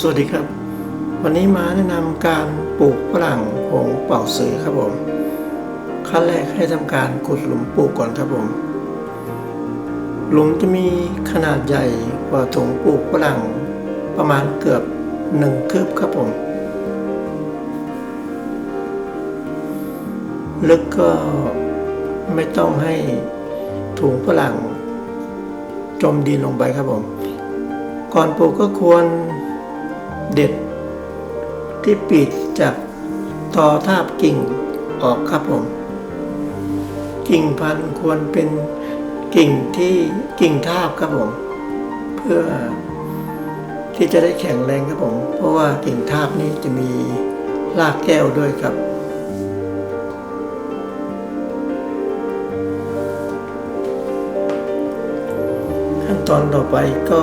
สวัสดีครับ วันนี้มาแนะนำการปลูกฝรั่งหงเป่าสือครับผม ขั้นแรกให้ทำการขุดหลุมปลูกก่อนครับผม หลุมจะมีขนาดใหญ่กว่าถุงปลูกฝรั่งประมาณเกือบหนึ่งคืบครับผม ลึกก็ไม่ต้องให้ถุงฝรั่งจมดินลงไปครับผม ก่อนปลูกก็ควร เด็ด ที่ปีกจากตอทาบกิ่งออกครับผม กิ่งพันควรเป็นกิ่งที่กิ่งทาบครับผม เพื่อที่จะได้แข็งแรงครับผม เพราะว่ากิ่งทาบนี้จะมีรากแก้วด้วยครับขั้นตอนต่อไปก็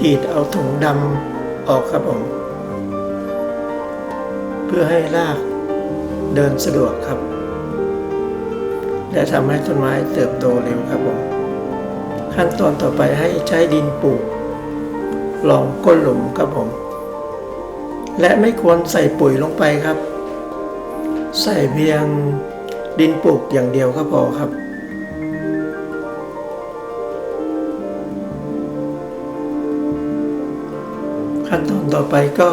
กรีดเอาถุงดำออกครับผม เพื่อให้รากเดินสะดวกครับ และทำให้ต้นไม้เติบโตเร็วครับผม ขั้นตอนต่อไปให้ใช้ดินปลูกลองก้นหลุมครับผม และไม่ควรใส่ปุ๋ยลงไปครับ ใส่เพียงดินปลูกอย่างเดียวก็พอครับ ขั้นตอนต่อไปก็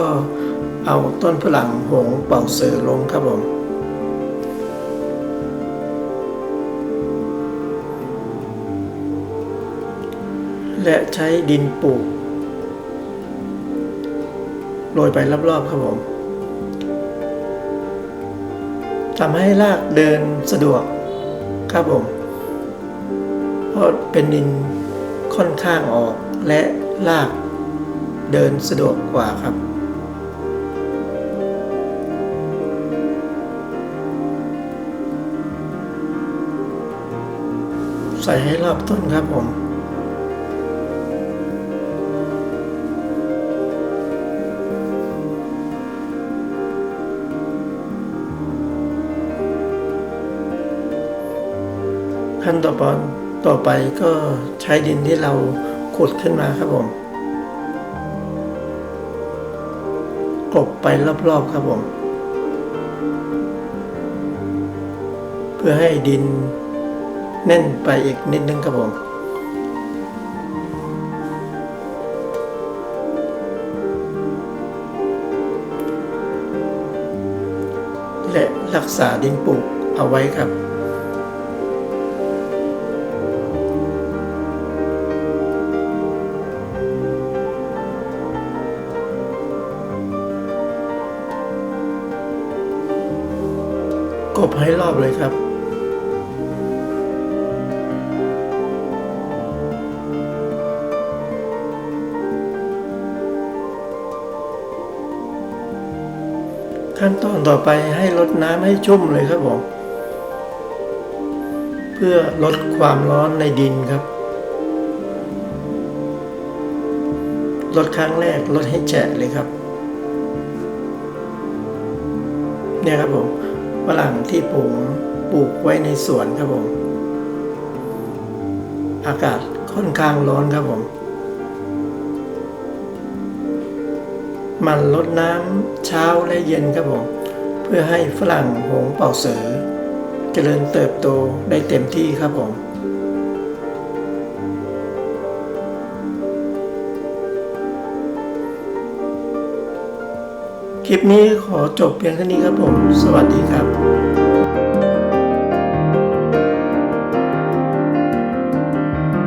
เอาต้นฝรั่งหงเป่าเสือลงครับผมและใช้ดินปลูกโรยไปรอบๆครับผมทำให้รากเดินสะดวกครับผม เพราะเป็นดินค่อนข้างออกและราก เดินสะดวกกว่าครับ ใส่ให้รอบต้นครับผม ขั้นต่อไปต่อไปก็ใช้ดินที่เราขุดขึ้นมาครับผม บไปรอบๆครับผม เพื่อให้ดินแน่นไปอีกนิดนึงครับผมและรักษาดินปลูกเอาไว้ครับ กบให้รอบเลยครับ ขั้นตอนต่อไปให้ลดน้ำให้ชุ่มเลยครับผม เพื่อลดความร้อนในดินครับลดครั้งแรกลดให้แฉะเลยครับ เนี่ยครับผม ฝรั่งที่ปลูกปลูกไว้ในสวนครับผม อากาศค่อนข้างร้อนครับผม มันลดน้ำเช้าและเย็นครับผม เพื่อให้ฝรั่งหงเป่าเสือเจริญเติบโตได้เต็มที่ครับผม คลิปนี้ขอจบเพียงเท่านี้ครับผม สวัสดีครับ